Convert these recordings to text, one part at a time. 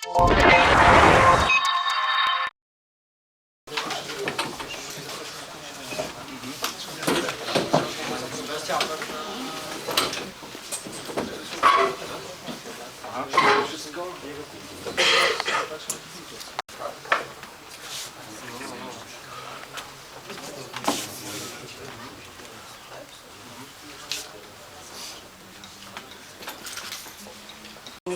W imieniu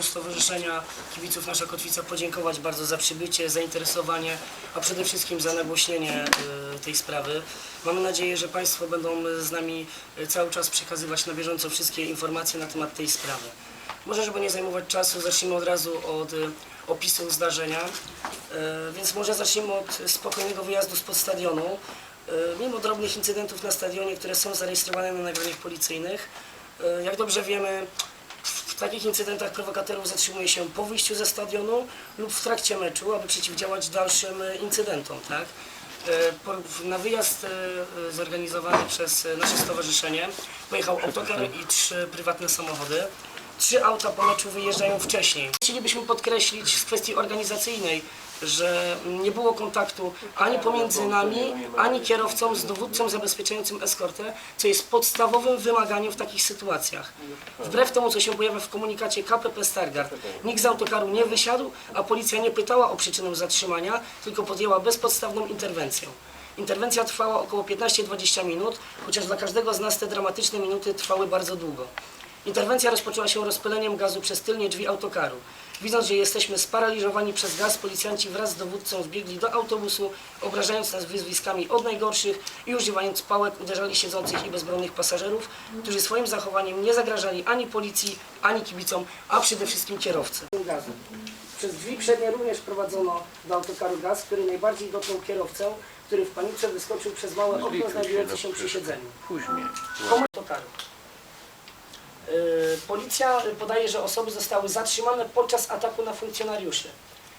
Stowarzyszenia Kibiców Nasza Kotwica podziękować bardzo za przybycie, zainteresowanie, a przede wszystkim za nagłośnienie e, tej sprawy. Mamy nadzieję, że Państwo będą z nami e, cały czas przekazywać na bieżąco wszystkie informacje na temat tej sprawy. Może, żeby nie zajmować czasu, zacznijmy od razu od e, opisu zdarzenia. E, Więc może zacznijmy od spokojnego wyjazdu spod stadionu. E, Mimo drobnych incydentów na stadionie, które są zarejestrowane na nagraniach policyjnych, e, jak dobrze wiemy, w takich incydentach prowokatorów zatrzymuje się po wyjściu ze stadionu lub w trakcie meczu, aby przeciwdziałać dalszym e, incydentom, tak? E, Na wyjazd e, zorganizowany przez nasze stowarzyszenie pojechał autokar i trzy prywatne samochody. Trzy auta po meczu wyjeżdżają wcześniej. Chcielibyśmy podkreślić z kwestii organizacyjnej, że nie było kontaktu ani pomiędzy nami, ani kierowcą z dowódcą zabezpieczającym eskortę, co jest podstawowym wymaganiem w takich sytuacjach. Wbrew temu, co się pojawia w komunikacie KPP Stargard, nikt z autokaru nie wysiadł, a policja nie pytała o przyczynę zatrzymania, tylko podjęła bezpodstawną interwencję. Interwencja trwała około 15-20 minut, chociaż dla każdego z nas te dramatyczne minuty trwały bardzo długo. Interwencja rozpoczęła się rozpyleniem gazu przez tylnie drzwi autokaru. Widząc, że jesteśmy sparaliżowani przez gaz, policjanci wraz z dowódcą wbiegli do autobusu, obrażając nas wyzwiskami od najgorszych i używając pałek uderzali siedzących i bezbronnych pasażerów, którzy swoim zachowaniem nie zagrażali ani policji, ani kibicom, a przede wszystkim kierowcy. Gazu. Przez drzwi przednie również wprowadzono do autokaru gaz, który najbardziej dotknął kierowcę, który w panice wyskoczył przez małe okno znajdujące się przy siedzeniu. Komu autokaru. Yy, Policja podaje, że osoby zostały zatrzymane podczas ataku na funkcjonariuszy.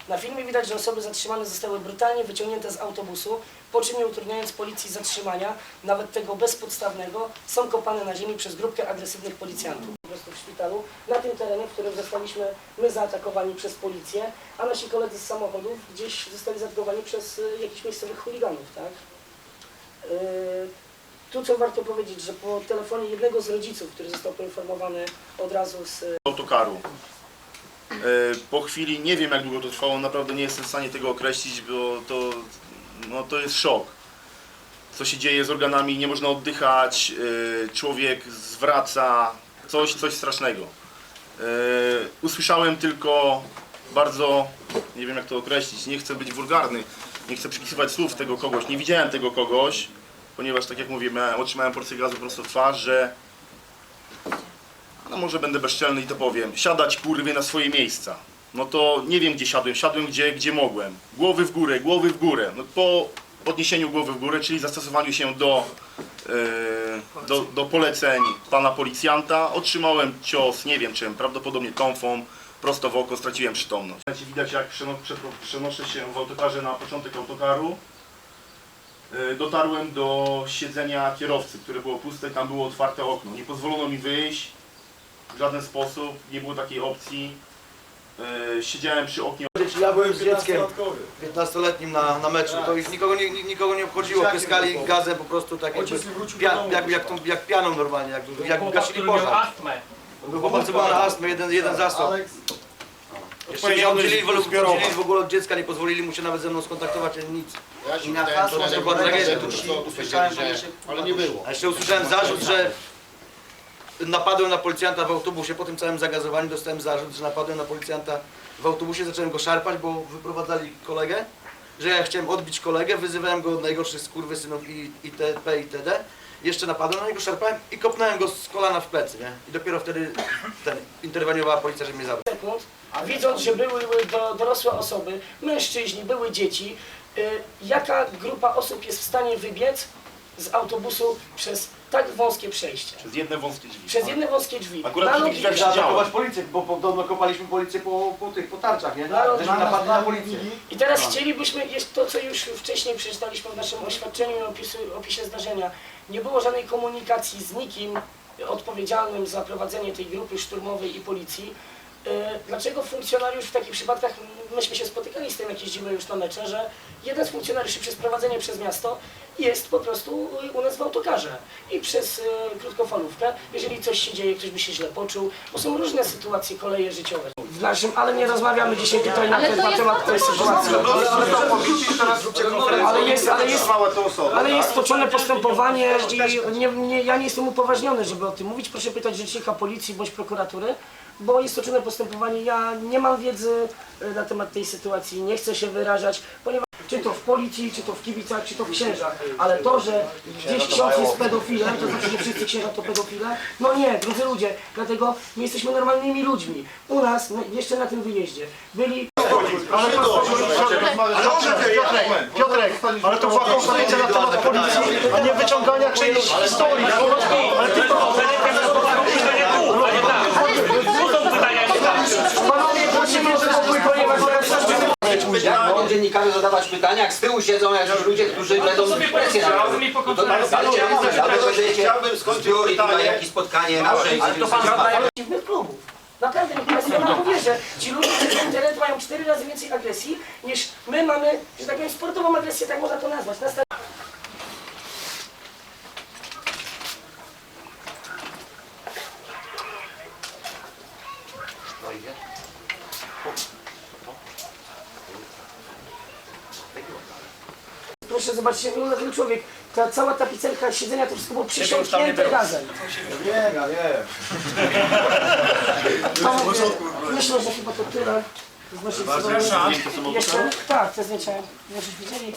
Na filmie widać, że osoby zatrzymane zostały brutalnie wyciągnięte z autobusu, po czym nie utrudniając policji zatrzymania, nawet tego bezpodstawnego, są kopane na ziemi przez grupkę agresywnych policjantów. Po prostu w szpitalu, na tym terenie, w którym zostaliśmy my zaatakowani przez policję, a nasi koledzy z samochodów gdzieś zostali zaatakowani przez y, jakichś miejscowych chuliganów, tak? Yy, tu co warto powiedzieć, że po telefonie jednego z rodziców, który został poinformowany od razu z autokaru. E, Po chwili nie wiem jak długo to trwało, naprawdę nie jestem w stanie tego określić, bo to, no, to jest szok. Co się dzieje z organami, nie można oddychać, e, człowiek zwraca, coś, coś strasznego. E, Usłyszałem tylko bardzo, nie wiem jak to określić, nie chcę być wulgarny, nie chcę przypisywać słów tego kogoś, nie widziałem tego kogoś, ponieważ tak jak mówię, miałem, otrzymałem porcję gazu prosto w twarz, że no może będę bezczelny i to powiem, siadać kurwie na swoje miejsca. No to nie wiem gdzie siadłem, siadłem gdzie, gdzie mogłem. Głowy w górę, głowy w górę. No po podniesieniu głowy w górę, czyli zastosowaniu się do, e, do, do poleceń pana policjanta, otrzymałem cios, nie wiem czym, prawdopodobnie tąfą, prosto w oko, straciłem przytomność. Widać jak przenoszę się w autokarze na początek autokaru. E, Dotarłem do siedzenia kierowcy, które było puste, tam było otwarte okno. Nie pozwolono mi wyjść w żaden sposób, nie było takiej opcji. E, Siedziałem przy oknie. Ja byłem z dzieckiem 15-letnim na, na meczu, to już nikogo nie, nikogo nie obchodziło, pyskali gazem po prostu tak jakby, pia, jak, jak, tą, jak pianą normalnie, jak, jak gasili pożar. Był chłopak, co był na astmę, jeden, jeden zasób. Jeszcze nie oddzielili, w ogóle- oddzielili w ogóle od dziecka, nie pozwolili mu się nawet ze mną skontaktować, ani nic. Ja się I na pytałem, jak była było tragedia, to to ci usłyszałem, usłyszałem, że... że- Ale nie było. A jeszcze usłyszałem zarzut, że napadłem na policjanta w autobusie, po tym całym zagazowaniu dostałem zarzut, że napadłem na policjanta w autobusie, zacząłem go szarpać, bo wyprowadzali kolegę, że ja chciałem odbić kolegę, wyzywałem go od najgorszych skurwysynów i itp. itd. Jeszcze napadłem na niego, szarpałem i kopnąłem go z kolana w plecy, nie? I dopiero wtedy ten, interweniowała policja, żeby mnie zabrać. Sekund, widząc, że były do, dorosłe osoby, mężczyźni, były dzieci, y, jaka grupa osób jest w stanie wybiec z autobusu przez tak wąskie przejście? Przez jedne wąskie drzwi. Przez jedne wąskie drzwi. Akurat Na przy tych drzwiach się Zaatakować policję, bo podobno kopaliśmy policję po, po tych, po tarczach, nie? No, Żeśmy napadli na policję. I teraz chcielibyśmy, jest to co już wcześniej przeczytaliśmy w naszym oświadczeniu i opisu, opisie zdarzenia, nie było żadnej komunikacji z nikim odpowiedzialnym za prowadzenie tej grupy szturmowej i policji. E, Dlaczego funkcjonariusz w takich przypadkach, myśmy się spotykali z tym, jak jeździmy już na mecze, że jeden z funkcjonariuszy przez prowadzenie przez miasto jest po prostu u nas w autokarze i przez e, krótkofalówkę, jeżeli coś się dzieje, ktoś by się źle poczuł, bo są różne sytuacje, koleje życiowe. W naszym, ale nie rozmawiamy dzisiaj tutaj na, ten, to na jest temat tej sytuacji. Ale jest, ale jest, ale jest toczone postępowanie i nie, nie, ja nie jestem upoważniony, żeby o tym mówić. Proszę pytać rzecznika policji bądź prokuratury, bo jest toczone postępowanie. Ja nie mam wiedzy e, na temat tej sytuacji, nie chcę się wyrażać, ponieważ czy to w policji, czy to w kibicach, czy to w księżach, ale to, że gdzieś ksiądz jest pedofilem, to znaczy, że wszyscy księża to pedofile? No nie, drodzy ludzie, dlatego my jesteśmy normalnymi ludźmi. U nas, no, jeszcze na tym wyjeździe, byli Ale Piotrek, Piotrek, ale to była konferencja na temat policji, a nie wyciągania czyjejś historii. Ale ty Panowie, prosimy o spokój, ponieważ Jak mogą dziennikarze zadawać pytania, jak z tyłu siedzą jakiś ludzie, którzy będą presję na to. No to ale będziecie zbiór i tutaj jakieś spotkanie nasze i dziwnych klubów. Naprawdę, nie ma powierzy. Ci ludzie z internetu mają cztery razy więcej agresji niż my mamy, że tak powiem, sportową agresję, tak można to nazwać. Na sta- Proszę zobaczyć, jak wygląda ten człowiek. Ta cała tapicerka siedzenia, to wszystko było przysiągnięte razem. No, Myślę, że chyba to tyle. Z naszej strony. Jeszcze, tak, te zdjęcia, już widzieli.